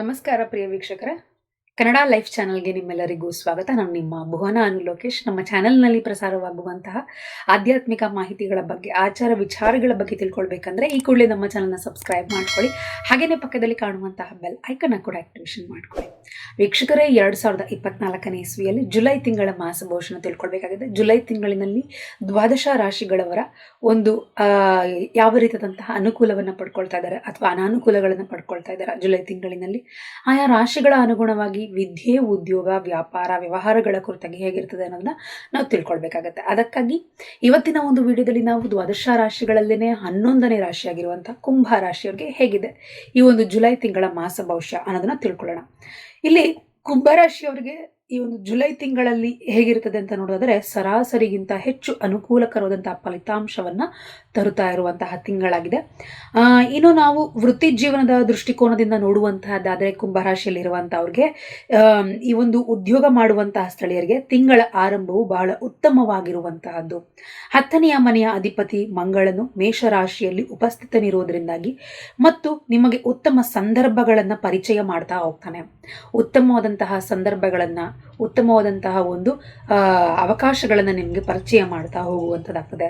ನಮಸ್ಕಾರ ಪ್ರಿಯ ವೀಕ್ಷಕರ. ಕನ್ನಡ ಲೈಫ್ ಚಾನಲ್ಗೆ ನಿಮ್ಮೆಲ್ಲರಿಗೂ ಸ್ವಾಗತ. ನಾನು ನಿಮ್ಮ ಭುವನ ಅನು ಲೋಕೇಶ್. ನಮ್ಮ ಚಾನೆಲ್ನಲ್ಲಿ ಪ್ರಸಾರವಾಗುವಂತಹ ಆಧ್ಯಾತ್ಮಿಕ ಮಾಹಿತಿಗಳ ಬಗ್ಗೆ, ಆಚಾರ ವಿಚಾರಗಳ ಬಗ್ಗೆ ತಿಳ್ಕೊಳ್ಬೇಕಂದ್ರೆ ಈ ಕೂಡಲೇ ನಮ್ಮ ಚಾನಲ್ನ ಸಬ್ಸ್ಕ್ರೈಬ್ ಮಾಡ್ಕೊಳ್ಳಿ. ಹಾಗೆಯೇ ಪಕ್ಕದಲ್ಲಿ ಕಾಣುವಂತಹ ಬೆಲ್ ಐಕನ್ನ ಕೂಡ ಆಕ್ಟಿವೇಶನ್ ಮಾಡ್ಕೊಳ್ಳಿ. ವೀಕ್ಷಕರೇ, ಎರಡು ಸಾವಿರದ ಇಪ್ಪತ್ನಾಲ್ಕನೇ ಇಸ್ವಿಯಲ್ಲಿ ಜುಲೈ ತಿಂಗಳ ಮಾಸ ಭವಿಷ್ಯನ ತಿಳ್ಕೊಳ್ಬೇಕಾಗಿದೆ. ಜುಲೈ ತಿಂಗಳಿನಲ್ಲಿ ದ್ವಾದಶ ರಾಶಿಗಳವರ ಒಂದು ಯಾವ ರೀತಿಯಾದಂತಹ ಅನುಕೂಲವನ್ನು ಪಡ್ಕೊಳ್ತಾ ಇದ್ದಾರೆ ಅಥವಾ ಅನಾನುಕೂಲಗಳನ್ನು ಪಡ್ಕೊಳ್ತಾ ಇದ್ದಾರೆ ಜುಲೈ ತಿಂಗಳಿನಲ್ಲಿ? ಆಯಾ ರಾಶಿಗಳ ಅನುಗುಣವಾಗಿ ವಿದ್ಯೆ, ಉದ್ಯೋಗ, ವ್ಯಾಪಾರ, ವ್ಯವಹಾರಗಳ ಕುರಿತಾಗಿ ಹೇಗಿರ್ತದೆ ಅನ್ನೋದನ್ನ ನಾವು ತಿಳ್ಕೊಳ್ಬೇಕಾಗತ್ತೆ. ಅದಕ್ಕಾಗಿ ಇವತ್ತಿನ ಒಂದು ವಿಡಿಯೋದಲ್ಲಿ ನಾವು ದ್ವಾದಶ ರಾಶಿಗಳಲ್ಲೇ ಹನ್ನೊಂದನೇ ರಾಶಿಯಾಗಿರುವಂತಹ ಕುಂಭ ರಾಶಿಯವರಿಗೆ ಹೇಗಿದೆ ಈ ಒಂದು ಜುಲೈ ತಿಂಗಳ ಮಾಸ ಭವಿಷ್ಯ ಅನ್ನೋದನ್ನ ತಿಳ್ಕೊಳ್ಳೋಣ. ಇಲ್ಲಿ ಕುಂಭರಾಶಿಯವರಿಗೆ ಈ ಒಂದು ಜುಲೈ ತಿಂಗಳಲ್ಲಿ ಹೇಗಿರ್ತದೆ ಅಂತ ನೋಡೋದಾದರೆ ಸರಾಸರಿಗಿಂತ ಹೆಚ್ಚು ಅನುಕೂಲಕರವಾದಂತಹ ಫಲಿತಾಂಶವನ್ನು ತರುತ್ತಾ ಇರುವಂತಹ ತಿಂಗಳಾಗಿದೆ. ಇನ್ನು ನಾವು ವೃತ್ತಿ ಜೀವನದ ದೃಷ್ಟಿಕೋನದಿಂದ ನೋಡುವಂತಹದ್ದಾದರೆ ಕುಂಭರಾಶಿಯಲ್ಲಿರುವಂಥವ್ರಿಗೆ ಅವ್ರಿಗೆ ಈ ಒಂದು ಉದ್ಯೋಗ ಮಾಡುವಂತಹ ಸ್ಥಳೀಯರಿಗೆ ತಿಂಗಳ ಆರಂಭವು ಬಹಳ ಉತ್ತಮವಾಗಿರುವಂತಹದ್ದು. ಹತ್ತನೆಯ ಮನೆಯ ಅಧಿಪತಿ ಮಂಗಳನು ಮೇಷರಾಶಿಯಲ್ಲಿ ಉಪಸ್ಥಿತನಿರುವುದರಿಂದಾಗಿ ಮತ್ತು ನಿಮಗೆ ಉತ್ತಮ ಸಂದರ್ಭಗಳನ್ನು ಪರಿಚಯ ಮಾಡ್ತಾ ಹೋಗ್ತಾನೆ. ಉತ್ತಮವಾದಂತಹ ಸಂದರ್ಭಗಳನ್ನು ಉತ್ತಮವಾದಂತಹ ಒಂದು ಅವಕಾಶಗಳನ್ನು ನಿಮಗೆ ಪರಿಚಯ ಮಾಡ್ತಾ ಹೋಗುವಂಥದ್ದಾಗ್ತದೆ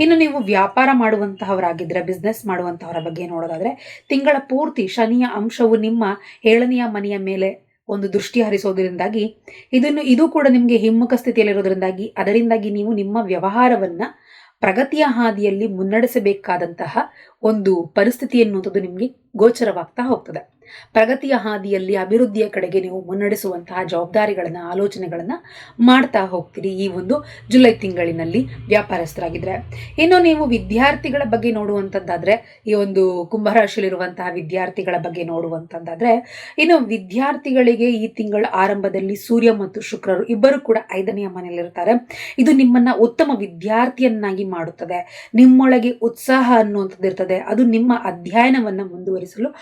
ಇನ್ನು ನೀವು ವ್ಯಾಪಾರ ಮಾಡುವಂತಹವರಾಗಿದ್ದರೆ ಬಿಸ್ನೆಸ್ ಮಾಡುವಂತಹವರ ಬಗ್ಗೆ ನೋಡೋದಾದರೆ, ತಿಂಗಳ ಪೂರ್ತಿ ಶನಿಯ ಅಂಶವು ನಿಮ್ಮ ಏಳನೆಯ ಮನೆಯ ಮೇಲೆ ಒಂದು ದೃಷ್ಟಿ ಹರಿಸೋದರಿಂದಾಗಿ, ಇದನ್ನು, ಇದು ಕೂಡ ನಿಮಗೆ ಹಿಮ್ಮುಖ ಸ್ಥಿತಿಯಲ್ಲಿರೋದರಿಂದಾಗಿ, ಅದರಿಂದಾಗಿ ನೀವು ನಿಮ್ಮ ವ್ಯವಹಾರವನ್ನು ಪ್ರಗತಿಯ ಹಾದಿಯಲ್ಲಿ ಮುನ್ನಡೆಸಬೇಕಾದಂತಹ ಒಂದು ಪರಿಸ್ಥಿತಿ ಎನ್ನುವಂಥದ್ದು ನಿಮಗೆ ಗೋಚರವಾಗ್ತಾ ಹೋಗ್ತದೆ. ಪ್ರಗತಿಯ ಹಾದಿಯಲ್ಲಿ ಅಭಿವೃದ್ಧಿಯ ಕಡೆಗೆ ನೀವು ಮುನ್ನಡೆಸುವಂತಹ ಜವಾಬ್ದಾರಿಗಳನ್ನು, ಆಲೋಚನೆಗಳನ್ನು ಮಾಡ್ತಾ ಹೋಗ್ತೀರಿ ಈ ಒಂದು ಜುಲೈ ತಿಂಗಳಿನಲ್ಲಿ ವ್ಯಾಪಾರಸ್ಥರಾಗಿದ್ರೆ. ಇನ್ನು ನೀವು ವಿದ್ಯಾರ್ಥಿಗಳ ಬಗ್ಗೆ ನೋಡುವಂಥದ್ದಾದ್ರೆ ಈ ಒಂದು ಕುಂಭರಾಶಿಯಲ್ಲಿರುವಂತಹ ವಿದ್ಯಾರ್ಥಿಗಳ ಬಗ್ಗೆ ನೋಡುವಂಥದ್ದಾದ್ರೆ ಇನ್ನು ವಿದ್ಯಾರ್ಥಿಗಳಿಗೆ ಈ ತಿಂಗಳ ಆರಂಭದಲ್ಲಿ ಸೂರ್ಯ ಮತ್ತು ಶುಕ್ರರು ಇಬ್ಬರು ಕೂಡ ಐದನೆಯ ಮನೆಯಲ್ಲಿರ್ತಾರೆ. ಇದು ನಿಮ್ಮನ್ನ ಉತ್ತಮ ವಿದ್ಯಾರ್ಥಿಯನ್ನಾಗಿ ಮಾಡುತ್ತದೆ. ನಿಮ್ಮೊಳಗೆ ಉತ್ಸಾಹ ಅನ್ನುವಂಥದ್ದು ಇರ್ತದೆ ಅದು ನಿಮ್ಮ ಅಧ್ಯಯನವನ್ನು ಮುಂದುವರಿಸಲು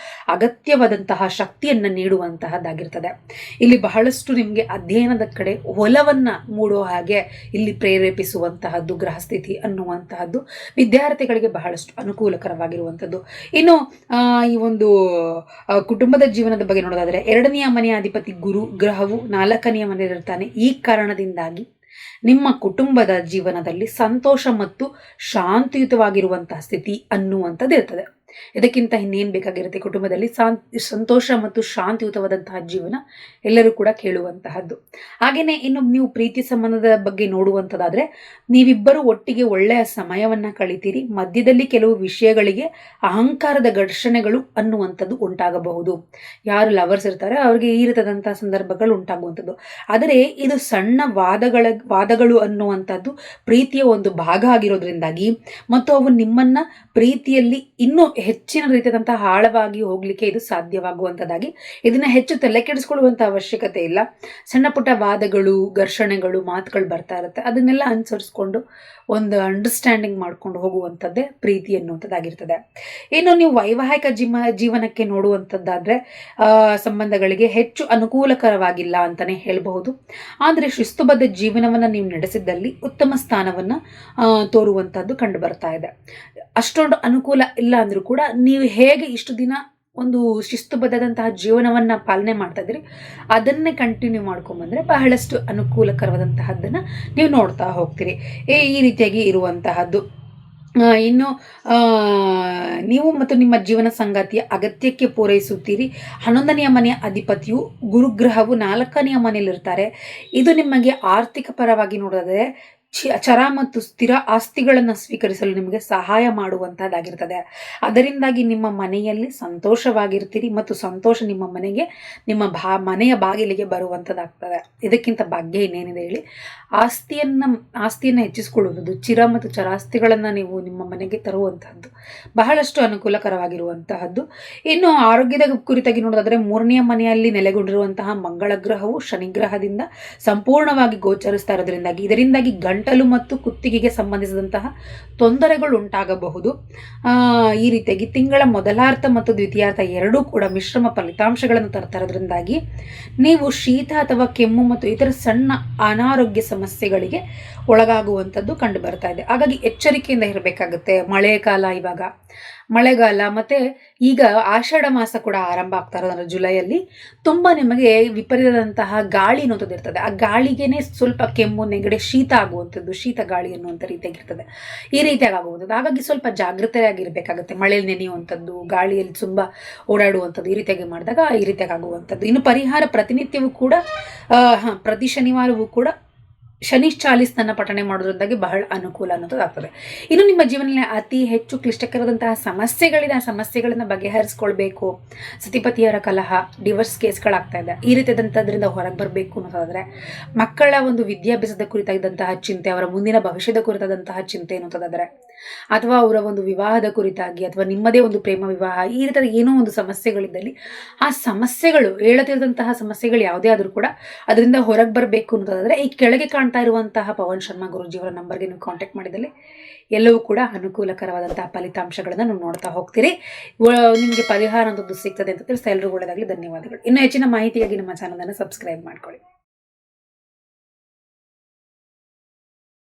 ಅಗತ್ಯವಾದಂತಹ ಶಕ್ತಿಯನ್ನ ನೀಡುವಂತಹದ್ದಾಗಿರ್ತದೆ. ಇಲ್ಲಿ ಬಹಳಷ್ಟು ನಿಮಗೆ ಅಧ್ಯಯನದ ಕಡೆ ಒಲವನ್ನ ಮೂಡೋ ಹಾಗೆ ಇಲ್ಲಿ ಪ್ರೇರೇಪಿಸುವಂತಹದ್ದು, ಗ್ರಹಸ್ಥಿತಿ ಅನ್ನುವಂತಹದ್ದು ವಿದ್ಯಾರ್ಥಿಗಳಿಗೆ ಬಹಳಷ್ಟು ಅನುಕೂಲಕರವಾಗಿರುವಂಥದ್ದು ಇನ್ನು ಈ ಒಂದು ಕುಟುಂಬದ ಜೀವನದ ಬಗ್ಗೆ ನೋಡೋದಾದ್ರೆ ಎರಡನೆಯ ಮನೆಯ ಅಧಿಪತಿ ಗುರು, ಗ್ರಹವು ನಾಲ್ಕನೆಯ ಮನೆಯಲ್ಲಿರ್ತಾನೆ ಈ ಕಾರಣದಿಂದಾಗಿ ನಿಮ್ಮ ಕುಟುಂಬದ ಜೀವನದಲ್ಲಿ ಸಂತೋಷ ಮತ್ತು ಶಾಂತಿಯುತವಾಗಿರುವಂತಹ ಸ್ಥಿತಿ ಅನ್ನುವಂಥದ್ದು ಇರ್ತದೆ ಇದಕ್ಕಿಂತ ಇನ್ನೇನು ಬೇಕಾಗಿರುತ್ತೆ ಕುಟುಂಬದಲ್ಲಿ ಸಂತೋಷ ಮತ್ತು ಶಾಂತಿಯುತವಾದಂತಹ ಜೀವನ ಎಲ್ಲರೂ ಕೂಡ ಕೇಳುವಂತಹದ್ದು. ಹಾಗೆಯೇ ಇನ್ನು ನೀವು ಪ್ರೀತಿ ಸಂಬಂಧದ ಬಗ್ಗೆ ನೋಡುವಂಥದ್ದಾದರೆ ನೀವಿಬ್ಬರು ಒಟ್ಟಿಗೆ ಒಳ್ಳೆಯ ಸಮಯವನ್ನ ಕಳಿತೀರಿ, ಮಧ್ಯದಲ್ಲಿ ಕೆಲವು ವಿಷಯಗಳಿಗೆ ಅಹಂಕಾರದ ಘರ್ಷಣೆಗಳು ಅನ್ನುವಂಥದ್ದು ಉಂಟಾಗಬಹುದು. ಯಾರು ಲವರ್ಸ್ ಇರ್ತಾರೆ, ಅವ್ರಿಗೆ ಈ ರೀತಿಯಾದಂತಹ ಸಂದರ್ಭಗಳು ಉಂಟಾಗುವಂಥದ್ದು. ಆದರೆ ಇದು ಸಣ್ಣ ವಾದಗಳ, ವಾದಗಳು ಅನ್ನುವಂಥದ್ದು ಪ್ರೀತಿಯ ಒಂದು ಭಾಗ ಆಗಿರೋದ್ರಿಂದಾಗಿ, ಮತ್ತು ಅವು ನಿಮ್ಮನ್ನ ಪ್ರೀತಿಯಲ್ಲಿ ಇನ್ನೂ ಹೆಚ್ಚಿನ ರೀತಿಯಾದಂತಹ ಆಳವಾಗಿ ಹೋಗ್ಲಿಕ್ಕೆ ಇದು ಸಾಧ್ಯವಾಗುವಂಥದ್ದಾಗಿ ಇದನ್ನ ಹೆಚ್ಚು ತಲೆ ಕೆಡಿಸ್ಕೊಳ್ಳುವಂಥ ಅವಶ್ಯಕತೆ ಇಲ್ಲ. ಸಣ್ಣ ಪುಟ್ಟ ವಾದಗಳು, ಘರ್ಷಣೆಗಳು, ಮಾತುಗಳು ಬರ್ತಾ ಇರುತ್ತೆ. ಅದನ್ನೆಲ್ಲ ಅನುಸರಿಸ್ಕೊಂಡು ಒಂದು ಅಂಡರ್ಸ್ಟ್ಯಾಂಡಿಂಗ್ ಮಾಡ್ಕೊಂಡು ಹೋಗುವಂಥದ್ದೇ ಪ್ರೀತಿ ಅನ್ನುವಂಥದ್ದಾಗಿರ್ತದೆ ಇನ್ನು ನೀವು ವೈವಾಹಿಕ ಜೀವ ಜೀವನಕ್ಕೆ ನೋಡುವಂಥದ್ದಾದ್ರೆ ಸಂಬಂಧಗಳಿಗೆ ಹೆಚ್ಚು ಅನುಕೂಲಕರವಾಗಿಲ್ಲ ಅಂತಲೇ ಹೇಳಬಹುದು. ಆದರೆ ಶಿಸ್ತುಬದ್ಧ ಜೀವನವನ್ನು ನೀವು ನಡೆಸಿದ್ದಲ್ಲಿ ಉತ್ತಮ ಸ್ಥಾನವನ್ನು ತೋರುವಂಥದ್ದು ಕಂಡು ಬರ್ತಾ ಇದೆ. ಅಷ್ಟೊಂದು ಅನುಕೂಲ ಇಲ್ಲ ಅಂದರೂ ಕೂಡ ನೀವು ಹೇಗೆ ಇಷ್ಟು ದಿನ ಒಂದು ಶಿಸ್ತುಬದ್ಧದಂತಹ ಜೀವನವನ್ನು ಪಾಲನೆ ಮಾಡ್ತಾ ಇದ್ದೀರಿ, ಅದನ್ನೇ ಕಂಟಿನ್ಯೂ ಮಾಡ್ಕೊಂಬಂದರೆ ಬಹಳಷ್ಟು ಅನುಕೂಲಕರವಾದಂತಹದ್ದನ್ನು ನೀವು ನೋಡ್ತಾ ಹೋಗ್ತೀರಿ. ಏ, ಈ ರೀತಿಯಾಗಿ ಇರುವಂತಹದ್ದು. ಇನ್ನು ನೀವು ಮತ್ತು ನಿಮ್ಮ ಜೀವನ ಸಂಗಾತಿಯ ಅಗತ್ಯಕ್ಕೆ ಪೂರೈಸುತ್ತೀರಿ. ಹನ್ನೊಂದನೆಯ ಮನೆಯ ಅಧಿಪತಿಯು ಗುರುಗ್ರಹವು ನಾಲ್ಕನೆಯ ಮನೆಯಲ್ಲಿರ್ತಾರೆ. ಇದು ನಿಮಗೆ ಆರ್ಥಿಕ ಪರವಾಗಿ ನೋಡಿದ್ರೆ ಚಿ- ಚರ ಮತ್ತು ಸ್ಥಿರ ಆಸ್ತಿಗಳನ್ನು ಸ್ವೀಕರಿಸಲು ನಿಮಗೆ ಸಹಾಯ ಮಾಡುವಂತಹದ್ದಾಗಿರ್ತದೆ. ಅದರಿಂದಾಗಿ ನಿಮ್ಮ ಮನೆಯಲ್ಲಿ ಸಂತೋಷವಾಗಿರ್ತೀರಿ ಮತ್ತು ಸಂತೋಷ ನಿಮ್ಮ ಮನೆಗೆ, ನಿಮ್ಮ ಬಾ ಮನೆಯ ಬಾಗಿಲಿಗೆ ಬರುವಂಥದ್ದಾಗ್ತದೆ ಇದಕ್ಕಿಂತ ಭಾಗ್ಯ ಇನ್ನೇನಿದೆ ಹೇಳಿ? ಆಸ್ತಿಯನ್ನು ಆಸ್ತಿಯನ್ನು ಹೆಚ್ಚಿಸಿಕೊಳ್ಳುವುದು, ಚಿರ ಮತ್ತು ಚರಾಸ್ತಿಗಳನ್ನು ನೀವು ನಿಮ್ಮ ಮನೆಗೆ ತರುವಂತಹದ್ದು, ಬಹಳಷ್ಟು ಅನುಕೂಲಕರವಾಗಿರುವಂತಹದ್ದು. ಇನ್ನು ಆರೋಗ್ಯದ ಕುರಿತಾಗಿ ನೋಡೋದಾದರೆ ಮೂರನೆಯ ಮನೆಯಲ್ಲಿ ನೆಲೆಗೊಂಡಿರುವಂತಹ ಮಂಗಳ ಗ್ರಹವು ಶನಿಗ್ರಹದಿಂದ ಸಂಪೂರ್ಣವಾಗಿ ಗೋಚರಿಸ್ತಾ ಇರೋದ್ರಿಂದಾಗಿ, ಇದರಿಂದಾಗಿ ಗಂಟಲು ಮತ್ತು ಕುತ್ತಿಗೆಗೆ ಸಂಬಂಧಿಸಿದಂತಹ ತೊಂದರೆಗಳು ಉಂಟಾಗಬಹುದು ಈ ರೀತಿಯಾಗಿ ತಿಂಗಳ ಮೊದಲಾರ್ಥ ಮತ್ತು ದ್ವಿತೀಯಾರ್ಥ ಎರಡೂ ಕೂಡ ಮಿಶ್ರಮ ಫಲಿತಾಂಶಗಳನ್ನು ತರ್ತರೋದ್ರಿಂದಾಗಿ ನೀವು ಶೀತ ಅಥವಾ ಕೆಮ್ಮು ಮತ್ತು ಇತರ ಸಣ್ಣ ಅನಾರೋಗ್ಯ ಸಮಸ್ಯೆಗಳಿಗೆ ಒಳಗಾಗುವಂಥದ್ದು ಕಂಡು ಬರ್ತಾ ಇದೆ. ಹಾಗಾಗಿ ಎಚ್ಚರಿಕೆಯಿಂದ ಇರಬೇಕಾಗುತ್ತೆ. ಮಳೆಗಾಲ ಇವಾಗ ಮಳೆಗಾಲ ಮತ್ತೆ ಈಗ ಆಷಾಢ ಮಾಸ ಕೂಡ ಆರಂಭ ಆಗ್ತಾ ಇರೋದ್ರ ಜುಲೈಯಲ್ಲಿ ತುಂಬ ನಿಮಗೆ ವಿಪರೀತದಂತಹ ಗಾಳಿ ಅನ್ನೋದಿರ್ತದೆ ಆ ಗಾಳಿಗೆನೆ ಸ್ವಲ್ಪ ಕೆಮ್ಮು, ನೆಗಡೆ, ಶೀತ ಆಗುವಂಥದ್ದು, ಶೀತ ಗಾಳಿ ಅನ್ನುವಂಥ ರೀತಿಯಾಗಿರ್ತದೆ ಈ ರೀತಿಯಾಗಿ ಆಗುವಂಥದ್ದು. ಹಾಗಾಗಿ ಸ್ವಲ್ಪ ಜಾಗೃತೆಯಾಗಿರಬೇಕಾಗುತ್ತೆ ಮಳೆಯಲ್ಲಿ ನೆನೆಯುವಂಥದ್ದು, ಗಾಳಿಯಲ್ಲಿ ತುಂಬ ಓಡಾಡುವಂಥದ್ದು ಈ ರೀತಿಯಾಗಿ ಮಾಡಿದಾಗ ಈ ರೀತಿಯಾಗಿ ಆಗುವಂಥದ್ದು. ಇನ್ನು ಪರಿಹಾರ ಪ್ರತಿನಿತ್ಯವೂ ಕೂಡ ಪ್ರತಿ ಶನಿವಾರವೂ ಕೂಡ ಶನಿ ಚಾಲಿಸ್ತನ್ನು ಪಠಣೆ ಮಾಡೋದ್ರಿಂದಾಗಿ ಬಹಳ ಅನುಕೂಲ ಅನ್ನೋದು ಆಗ್ತದೆ. ಇನ್ನು ನಿಮ್ಮ ಜೀವನದಲ್ಲಿ ಅತಿ ಹೆಚ್ಚು ಕ್ಲಿಷ್ಟಕರದಂತಹ ಸಮಸ್ಯೆಗಳಿದೆ. ಆ ಸಮಸ್ಯೆಗಳನ್ನ ಬಗೆಹರಿಸ್ಕೊಳ್ಬೇಕು. ಸತಿಪತಿಯರ ಕಲಹ ಡಿವರ್ಸ್ ಕೇಸ್ಗಳಾಗ್ತಾ ಇದೆ. ಈ ರೀತಿಯಾದಂಥದ್ರಿಂದ ಹೊರಗೆ ಬರಬೇಕು ಅನ್ನೋದಾದ್ರೆ, ಮಕ್ಕಳ ಒಂದು ವಿದ್ಯಾಭ್ಯಾಸದ ಕುರಿತಾಗಿದ್ದಂತಹ ಚಿಂತೆ, ಅವರ ಮುಂದಿನ ಭವಿಷ್ಯದ ಕುರಿತಾದಂತಹ ಚಿಂತೆ ಅನ್ನೋದಾದ್ರೆ ಅಥವಾ ಅವರ ಒಂದು ವಿವಾಹದ ಕುರಿತಾಗಿ ಅಥವಾ ನಿಮ್ಮದೇ ಒಂದು ಪ್ರೇಮ ವಿವಾಹ, ಈ ರೀತಿಯ ಏನೋ ಒಂದು ಸಮಸ್ಯೆಗಳಿದ್ದಲ್ಲಿ ಆ ಸಮಸ್ಯೆಗಳು ಹೇಳತಿರದಂತಹ ಸಮಸ್ಯೆಗಳು ಯಾವುದೇ ಆದರೂ ಕೂಡ ಅದರಿಂದ ಹೊರಗೆ ಬರಬೇಕು ಅಂತಂದರೆ ಈ ಕೆಳಗೆ ಕಾಣ್ತಾ ಇರುವಂತಹ ಪವನ್ ಶರ್ಮಾ ಗುರುಜಿಯವರ ನಂಬರ್ಗೆ ನೀವು ಕಾಂಟ್ಯಾಕ್ಟ್ ಮಾಡಿದಲ್ಲಿ ಎಲ್ಲವೂ ಕೂಡ ಅನುಕೂಲಕರವಾದಂತಹ ಫಲಿತಾಂಶಗಳನ್ನು ನೀವು ನೋಡ್ತಾ ಹೋಗ್ತೀರಿ. ನಿಮಗೆ ಪರಿಹಾರ ಅಂತದ್ದು ಸಿಗ್ತದೆ ಅಂತ ತಿಳಿಸ್ತಾ ಎಲ್ಲರಿಗೂ ಒಳ್ಳೆಯದಾಗಲಿ ಧನ್ಯವಾದಗಳು. ಇನ್ನು ಹೆಚ್ಚಿನ ಮಾಹಿತಿಯಾಗಿ ನಮ್ಮ ಚಾನಲನ್ನು ಸಬ್ಸ್ಕ್ರೈಬ್ ಮಾಡ್ಕೊಳ್ಳಿ.